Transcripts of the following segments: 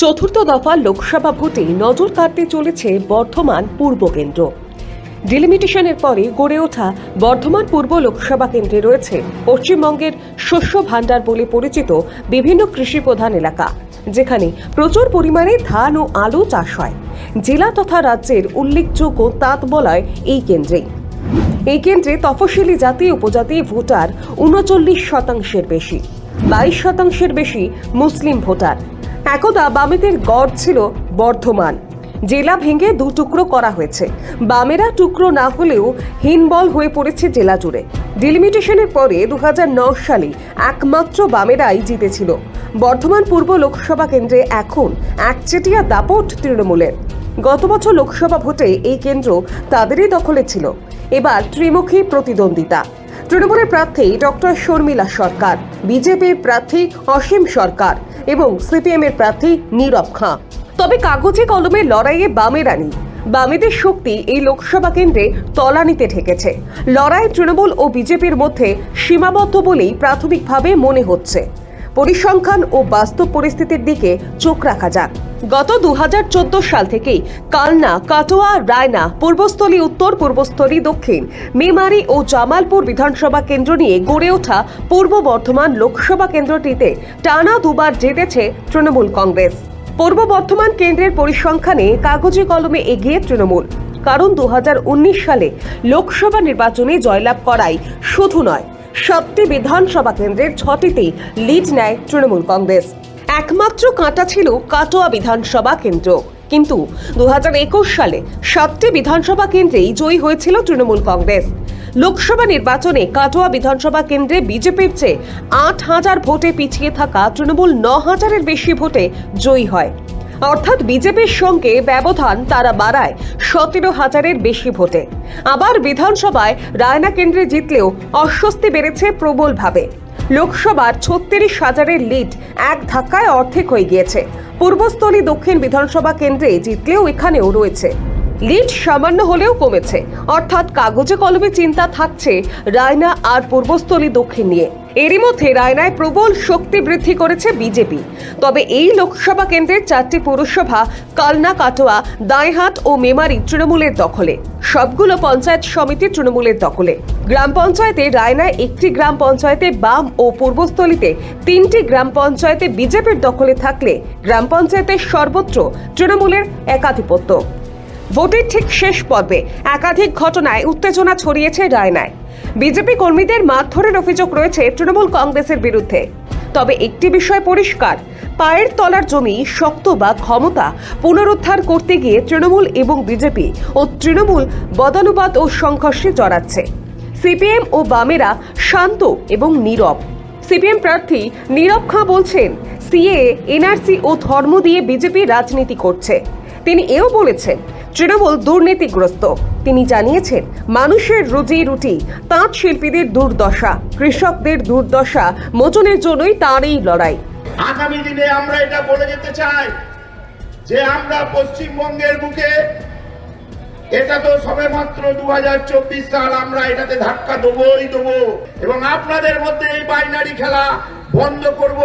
চতুর্থ দফা লোকসভা ভোটে নজর কাটতে চলেছে বর্ধমান পূর্ব কেন্দ্র। ডিলিমিটেশনের পরে গড়ে ওঠা বর্ধমান পূর্ব লোকসভা কেন্দ্রে রয়েছে পশ্চিমবঙ্গের শস্য ভাণ্ডার বলে পরিচিত বিভিন্ন কৃষি প্রধান এলাকা, যেখানে প্রচুর পরিমাণে ধান ও আলু চাষ হয়। জেলা তথা রাজ্যের উল্লেখযোগ্য তাঁত বলায় এই কেন্দ্রেই। এই কেন্দ্রে তফসিলি জাতি উপজাতি ভোটার উনচল্লিশ শতাংশের বেশি, বাইশ শতাংশের বেশি মুসলিম ভোটার। একদা বামেদের গড় ছিল বর্ধমান। জেলা ভেঙে দু টুকরো করা হয়েছে। বামেরা টুকরো না হলেও হিনবল হয়ে পড়েছে জেলা জুড়ে। ডিলিমিটেশনের পরে দু হাজার নয় সালে একমাত্র বামেরাই জিতেছিল। বর্ধমান পূর্ব লোকসভা কেন্দ্রে এখন একচেটিয়া দাপট তৃণমূলের। গত বছর লোকসভা ভোটে এই কেন্দ্র তাদেরই দখলে ছিল। এবার ত্রিমুখী প্রতিদ্বন্দ্বিতা। তৃণমূলের প্রার্থী ডক্টর শর্মিলা সরকার, বিজেপির প্রার্থী অসীম সরকার এবং সিপিএম এর প্রার্থী নীরব খাঁ। তবে কাগজে কলমে লড়াইয়ে বামেরা নেই বামেদের শক্তি এই লোকসভা কেন্দ্রে তলানিতে ঠেকেছে। লড়াই তৃণমূল ও বিজেপির মধ্যে সীমাবদ্ধ বলেই প্রাথমিকভাবে মনে হচ্ছে। পরিসংখ্যান ও বাস্তব পরিস্থিতির দিকে চোখ রাখা যাক। গত দু হাজার চোদ্দ সাল থেকেই কালনা, কাটোয়া, রায়না, পূর্বস্থলী, উত্তর পূর্বস্থলী, দক্ষিণ, মেমারি ও জামালপুর বিধানসভা কেন্দ্র নিয়ে গড়ে ওঠা পূর্ব বর্ধমান লোকসভা কেন্দ্রটিতে টানা দুবার জিতেছে তৃণমূল কংগ্রেস। পূর্ব বর্ধমান কেন্দ্রের পরিসংখ্যানে কাগজে কলমে এগিয়ে তৃণমূল। কারণ দু হাজার উনিশ সালে লোকসভা নির্বাচনে জয়লাভ করাই শুধু নয়, সাতটি বিধানসভা কেন্দ্রের ছটিতেই লিড নেয় তৃণমূল কংগ্রেস। একমাত্র কাঁটা ছিল কাটোয়া বিধানসভা কেন্দ্র। কিন্তু দুহাজার একুশ সালে সাতটি বিধানসভা কেন্দ্রেই জয়ী হয়েছিল তৃণমূল কংগ্রেস। লোকসভা নির্বাচনে কাটোয়া বিধানসভা কেন্দ্রে বিজেপির চেয়ে আট হাজার ভোটে পিছিয়ে থাকা তৃণমূল ন হাজারের বেশি ভোটে জয়ী হয়। অর্থাৎ বিজেপির সঙ্গে ব্যবধান তারা বাড়ায় সতেরো হাজারের বেশি ভোটে। আবার বিধানসভায় রায়না কেন্দ্রে জিতলেও অস্বস্তি বেড়েছে প্রবলভাবে। লোকসভার ছত্রিশ হাজারের লিড এক ধাক্কায় অর্ধেক হয়ে গিয়েছে। পূর্বস্থলী দক্ষিণ বিধানসভা কেন্দ্রে জিতলেও এখানেও রয়েছে। লিড সামান্য হলেও কমেছে। অর্থাৎ কাগজে কলমে চিন্তা থাকছে রায়না আর পূর্বস্থলী দক্ষিণ নিয়ে। এরই মধ্যে রায়নায় প্রবল শক্তি বৃদ্ধি করেছে বিজেপি। তবে এই লোকসভা কেন্দ্রের চারটি পৌরসভা, কালনা, কাটোয়া দাঁইহাট ও মেমারি তৃণমূলের দখলে। সবগুলো পঞ্চায়েত সমিতি তৃণমূলের দখলে। গ্রাম পঞ্চায়েতে রায়নায় একটি গ্রাম পঞ্চায়েতে বাম ও পূর্বস্থলীতে তিনটি গ্রাম পঞ্চায়েতে বিজেপির দখলে থাকলে গ্রাম পঞ্চায়েতের সর্বত্র তৃণমূলের একাধিপত্য। ভোটের ঠিক শেষ পর্বে একাধিক ঘটনায় উত্তেজনা ছড়িয়েছে রায়নায়। বিজেপি কর্মীদের মারধরের অভিযোগ রয়েছে তৃণমূল কংগ্রেসের বিরুদ্ধে। তবে একটি বিষয় পরিষ্কার, পায়ের তলার জমি শক্ত বা ক্ষমতা পুনরুদ্ধার করতে গিয়ে তৃণমূল এবং বিজেপি ও তৃণমূল বদানুবাদ ও সংঘর্ষে জড়াচ্ছে। সিপিএম ও বামেরা শান্ত এবং নীরব। সিপিএম প্রার্থী নীরব খাঁ বলছেন, সিএ, এনআরসি ও ধর্ম দিয়ে বিজেপি রাজনীতি করছে। তিনি এও বলেছেন তৃণমূল দুর্নীতিগ্রস্ত। তিনি জানিয়েছেন, মানুষের রুজি রুটি, তাঁত শিল্পীদের দুর্দশা, কৃষকদের দুর্দশা মোচনের জন্যই তার এই লড়াই। আগামী দিনে আমরা এটা বলে যেতে চাই যে আমরা পশ্চিমবঙ্গের বুকে, এটা তো সবে মাত্র দু সাল আমরা এটাতে ধাক্কা দেবোই দেবো। এবং আপনাদের মধ্যে এই বাইনারি খেলা বন্ধ করব।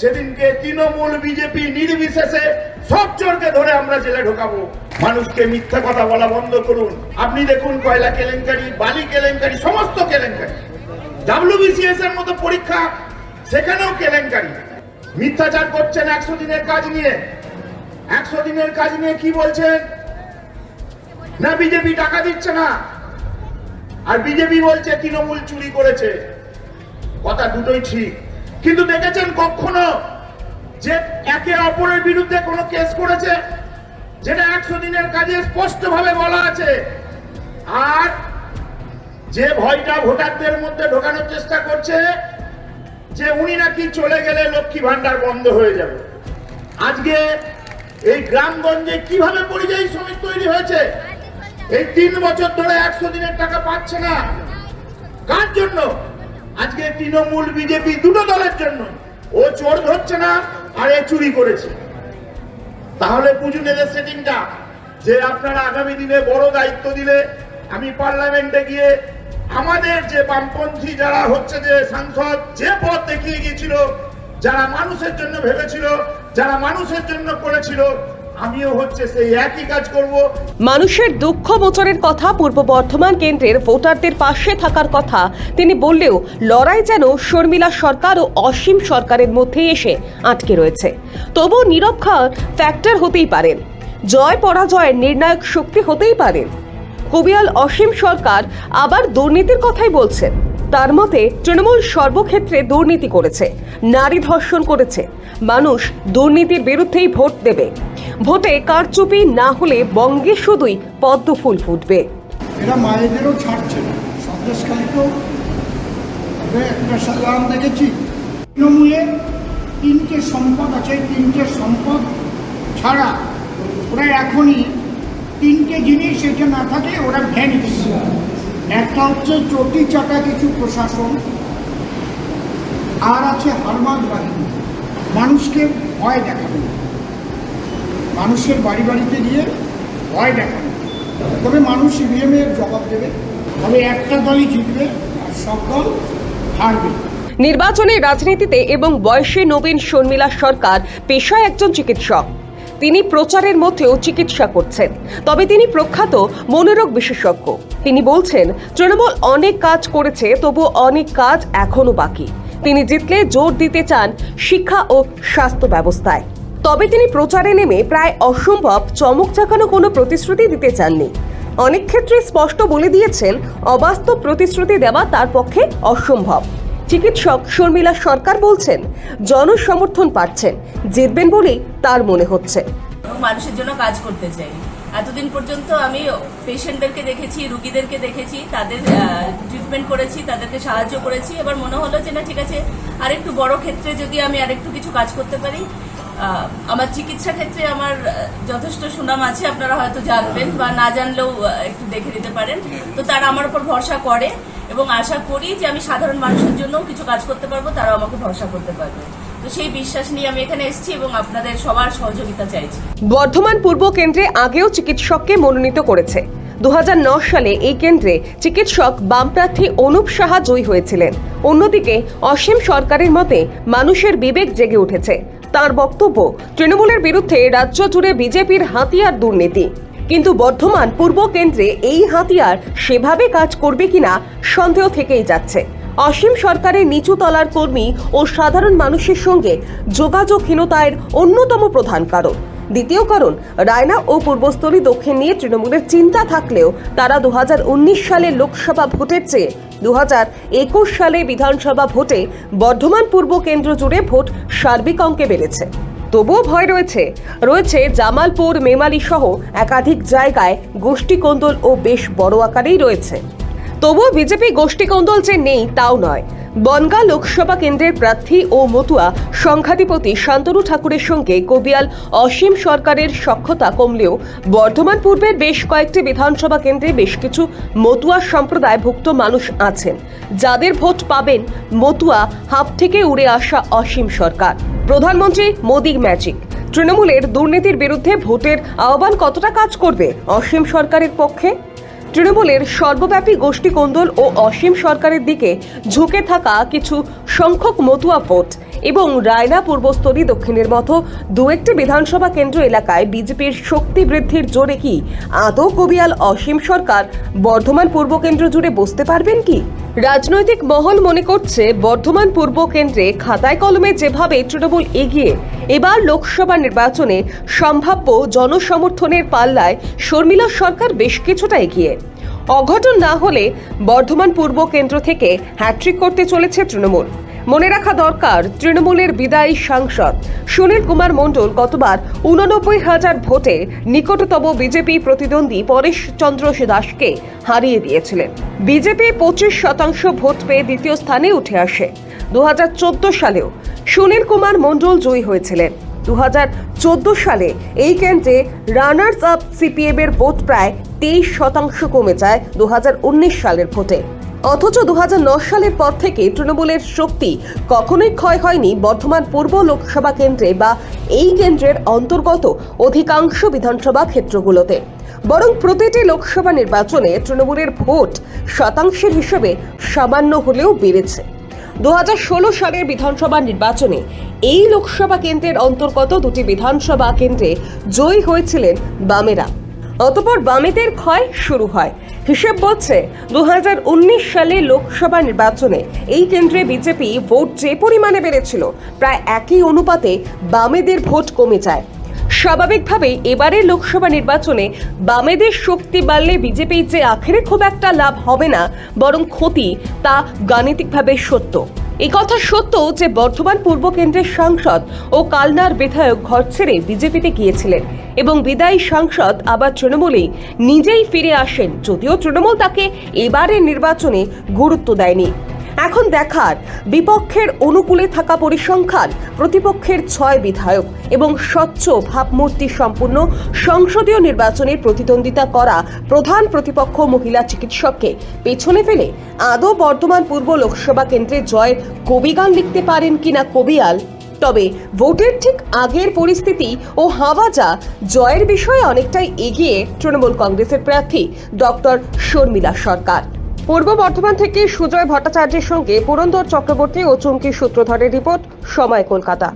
সেদিনকে তৃণমূল বিজেপি নির্বিশেষে সব চোরকে ধরে আমরা জেলে ঢোকাবো। মানুষকে মিথ্যা কথা বলা বন্ধ করুন। আপনি দেখুন, কয়লা কেলেঙ্কারি, বালি কেলেঙ্কারি, সমস্ত কেলেঙ্কারি। ডাব্লিউবিসিএস এর মতো পরীক্ষা, সেখানেও কেলেঙ্কারি। মিথ্যাচার করছেন একশো দিনের কাজ নিয়ে। একশো দিনের কাজ নিয়ে কি বলছেন? না, বিজেপি টাকা দিচ্ছে না। আর বিজেপি বলছে, তৃণমূল চুরি করেছে। কথা দুটোই ঠিক। কিন্তু দেখেছেন কখনো যে একে অপরের বিরুদ্ধে কোনো কেস করেছে, যেটা একশো দিনের কাজে স্পষ্ট ভাবে বলা আছে। আর যে ভয়টা ভোটারদের মধ্যে ঢোকানোর চেষ্টা করছে, যে উনি নাকি চলে গেলে লক্ষ্মী ভান্ডার বন্ধ হয়ে যাবে। আজকে এই গ্রামগঞ্জে কীভাবে পরিযায়ী শ্রমিক তৈরি হয়েছে? এই তিন বছর ধরে একশো দিনের টাকা পাচ্ছে না। কার জন্য? আজকে তৃণমূল, বিজেপি দুটো দলের জন্য। ও চোর ধরছে না। আর এ চুরি করেছে। তাহলে বুঝুন এদের সেটিংটা যে আপনারা আগামী দিনে বড় দায়িত্ব দিলে, আমি পার্লামেন্টে গিয়ে আমাদের যে বামপন্থী যারা হচ্ছে যে সাংসদ, যে পথ দেখিয়ে গিয়েছিল, যারা মানুষের জন্য ভেবেছিল, যারা মানুষের জন্য করেছিল আমিও হচ্ছে সেই একই কাজ করব। মানুষের দুঃখ মোচনের কথা পূর্ব বর্ধমান কেন্দ্রের ভোটারদের পাশে থাকার কথা। তিনি বললেও, লড়াই যেন শর্মিলা সরকার ও অসীম সরকারের মধ্যেই এসে আটকে রয়েছে। তবু নীরব খান ফ্যাক্টর হতেই পারেন জয় পরাজয়ের নির্ণায়ক শক্তি হতেই পারেন কবিয়াল অসীম সরকার আবার দুর্নীতির কথাই বলছেন। তার মতে, তৃণমূল সর্বক্ষেত্রে দুর্নীতি করেছে, নারী ধর্ষণ করেছে, মানুষ দুর্নীতির বিরুদ্ধেই ভোট দেবে। ভোটে কারচুপি না হলে বঙ্গে শুধুই পদ্ম ফুল ফুটবে। এরা মায়েদেরও ছাড়ছে দেখেছি। তৃণমূলে তিনটে সম্পদ আছে, তিনটে সম্পদ ছাড়া ওরা এখনই তিনটে জিনিস এটা না থাকলে ওরা একটা হচ্ছে চটি চাটা কিছু প্রশাসন, আর আছে হারমাদ বাহিনী মানুষকে ভয় দেখাবে। মানুষের বাড়ি বাড়িতে গিয়ে ভয় দেখাবে। তবে মানুষ ইভিএমের জবাব দেবে তবে একটা দলই জিতবে আর সব দল হারবে। নির্বাচনী রাজনীতিতে এবং বয়সে নবীন শর্মিলা সরকার, পেশায় একজন চিকিৎসক। তিনি প্রচারের মধ্যেও চিকিৎসা করছেন। তবে তিনি প্রখ্যাত মনোরোগ বিশেষজ্ঞ। তিনি বলছেন, তৃণমূল অনেক কাজ করেছে তবু অনেক কাজ এখনও বাকি। তিনি জিতলে জোর দিতে চান শিক্ষা ও স্বাস্থ্য ব্যবস্থায়। তবে তিনি প্রচারে নেমে প্রায় অসম্ভব চমক চাকানো কোনো প্রতিশ্রুতি দিতে চাননি। অনেক ক্ষেত্রে স্পষ্ট বলে দিয়েছেন, অবাস্তব প্রতিশ্রুতি দেওয়া তার পক্ষে অসম্ভব। চিকিৎসক শর্মিলা সরকার বলছেন, জনসমর্থন পাচ্ছেন, জিতবেন বলেই তার মনে হচ্ছে। মানুষের জন্য কাজ করতে চাই। এতদিন পর্যন্ত আমি পেশেন্টদেরকে দেখেছি, রুগীদেরকে দেখেছি, তাদের ট্রিটমেন্ট করেছি, তাদেরকে সাহায্য করেছি। এবার মনে হলো যে, না, ঠিক আছে, আরেকটু বড় ক্ষেত্রে যদি আমি আরেকটু কিছু কাজ করতে পারি আমার চিকিৎসা ক্ষেত্রে আমার যথেষ্ট সুনাম আছে, আপনারা হয়তো জানবেন বা না জানলেও একটু দেখে দিতে পারেন। তো তারা আমার উপর ভরসা করে। এবং আশা করি যে আমি সাধারণ মানুষের জন্য কিছু কাজ করতে পারব, তারাও আমাকে ভরসা করতে পারবে। তো সেই বিশ্বাস নিয়ে আমি এখানে এসেছি এবং আপনাদের সবার সহযোগিতা চাইছি। বর্ধমান পূর্ব কেন্দ্রে আগেও চিকিৎসককে মনোনীত করেছে। দু সালে এই কেন্দ্রে চিকিৎসক বামপ্রার্থী অনুপ সাহা জয়ী হয়েছিলেন। অন্যদিকে অসীম সরকারের মতে মানুষের বিবেক জেগে উঠেছে। তার বক্তব্য, তৃণমূলের বিরুদ্ধে রাজ্য জুড়ে বিজেপির হাতিয়ার দুর্নীতি। কিন্তু বর্ধমান পূর্ব কেন্দ্রে এই হাতিয়ার সেভাবে কাজ করবে কিনা সন্দেহ থেকেই যাচ্ছে। অসীম সরকারের নিচু তলার কর্মী ও সাধারণ মানুষের সঙ্গে যোগাযোগহীনতার অন্যতম প্রধান কারণ। দ্বিতীয় কারণ, রায়না ও পূর্বস্থলী দক্ষিণ নিয়ে তৃণমূলের চিন্তা থাকলেও তারা দু হাজার উনিশ সালে লোকসভা ভোটের চেয়ে দু হাজার একুশ সালে বিধানসভা ভোটে বর্ধমান পূর্ব কেন্দ্র জুড়ে ভোট সার্বিক অঙ্কে বেড়েছে। তবুও ভয় রয়েছে। রয়েছে জামালপুর, মেমালি সহ একাধিক জায়গায় গোষ্ঠী কোন্দল ও বেশ বড় আকারেই রয়েছে। তবুও বিজেপি গোষ্ঠী কোন্দল যে নেই, তাও নয়। বনগাঁ লোকসভা কেন্দ্রের প্রার্থী ও মতুয়া সংঘাধিপতি শান্তনু ঠাকুরের সঙ্গে কবিয়াল অসীম সরকারের সক্ষতা কমলেও বর্ধমান পূর্বের বেশ কয়েকটি বিধানসভা কেন্দ্রে বেশ কিছু মতুয়া সম্প্রদায়ভুক্ত মানুষ আছেন। যাদের ভোট পাবেন মতুয়া হাফ থেকে উড়ে আসা অসীম সরকার। প্রধানমন্ত্রী মোদি ম্যাজিক তৃণমূলের দুর্নীতির বিরুদ্ধে ভোটের আহ্বান কতটা কাজ করবে অসীম সরকারের পক্ষে? তৃণমূলের সর্বব্যাপী গোষ্ঠী কোন্দল ও অসীম সরকারের দিকে ঝুঁকে থাকা কিছু সংখ্যক মতুয়া ভোট এবং রায়না পূর্বস্থলী দক্ষিণের মতো দু একটি বিধানসভা কেন্দ্র এলাকায় বিজেপির শক্তি বৃদ্ধির জোরে কি আদৌ কবিয়াল অসীম সরকার বর্ধমান পূর্ব কেন্দ্র জুড়ে বসতে পারবেন কি? রাজনৈতিক মহল মনে করছে বর্ধমান পূর্ব কেন্দ্রে খাতায় কলমে যেভাবে তৃণমূল এগিয়ে, এবার লোকসভা নির্বাচনে সম্ভাব্য জনসমর্থনের পাল্লায় শর্মিলা সরকার বেশ কিছুটা এগিয়ে। অঘটন না হলে বর্ধমান পূর্ব কেন্দ্র থেকে হ্যাট্রিক করতে চলেছে তৃণমূল। মনে রাখা দরকার, তৃণমূলের বিদায়ী সাংসদ। সুনীল কুমার মণ্ডল গতবার উননব্বই হাজার ভোটে নিকটতম বিজেপি প্রতিদ্বন্দ্বী পরেশ চন্দ্র দাসকে হারিয়ে দিয়েছিলেন। বিজেপি পঁচিশ শতাংশ ভোট পেয়ে দ্বিতীয় স্থানে উঠে আসে। দু হাজার চোদ্দ সালেও সুনীল কুমার মণ্ডল জয়ী হয়েছিলেন। দু হাজার চোদ্দ সালে এই কেন্দ্রে রানার্স আপ সিপিএমের ভোট প্রায় তেইশ শতাংশ কমে যায় দু হাজার উনিশ সালের ভোটে। অথচ দু সালের পর থেকে তৃণমূলের শক্তি কখনোই ক্ষয় হয়নি বর্ধমান পূর্ব লোকসভা কেন্দ্রে বা এই কেন্দ্রের অন্তর্গত অধিকাংশ বিধানসভা ক্ষেত্রগুলোতে। বরং প্রতিটি লোকসভা নির্বাচনে তৃণমূলের ভোট শতাংশের হিসেবে সামান্য হলেও বেড়েছে। দু হাজার ষোলো সালের বিধানসভা নির্বাচনে এই লোকসভা কেন্দ্রের অন্তর্গত দুটি বিধানসভা কেন্দ্রে জয়ী হয়েছিলেন বামেরা। অতপর বামেদের ক্ষয় শুরু হয়। হিসেব বলছে দু সালে লোকসভা নির্বাচনে এই কেন্দ্রে বিজেপি ভোট যে পরিমাণে বেড়েছিল, প্রায় একই অনুপাতে বামেদের ভোট কমে যায়। স্বাভাবিকভাবেই এবারের লোকসভা নির্বাচনে বামেদের শক্তি বাড়লে বিজেপির যে আখেরে খুব একটা লাভ হবে না, বরং ক্ষতি তা গাণিতিকভাবে সত্য। কথা সত্য যে বর্ধমান পূর্ব কেন্দ্রের সাংসদ ও কালনার বিধায়ক ঘর ছেড়ে বিজেপিতে গিয়েছিলেন এবং বিদায়ী সাংসদ আবার তৃণমূলেই নিজেই ফিরে আসেন, যদিও তৃণমূল তাকে এবারের নির্বাচনে গুরুত্ব দেয়নি। এখন দেখার, বিপক্ষের অনুকূলে থাকা পরিসংখ্যান, প্রতিপক্ষের ছয় বিধায়ক এবং স্বচ্ছ ভাবমূর্তি সম্পূর্ণ সংসদীয় নির্বাচনে প্রতিদ্বন্দ্বিতা করা প্রধান প্রতিপক্ষ মহিলা চিকিৎসককে পেছনে ফেলে আদৌ বর্তমান পূর্ব লোকসভা কেন্দ্রে জয়ের কবিগান লিখতে পারেন কিনা কবিয়াল? তবে ভোটের ঠিক আগের পরিস্থিতি ও হাওয়াজা জয়ের বিষয়ে অনেকটাই এগিয়ে তৃণমূল কংগ্রেসের প্রার্থী ডক্টর শর্মিলা সরকার। পূর্ব বর্ধমান থেকে সুজয় ভট্টাচার্যের সঙ্গে পুরন্দর চক্রবর্তী ও চুমকি সূত্রধরের রিপোর্ট সময় কলকাতা।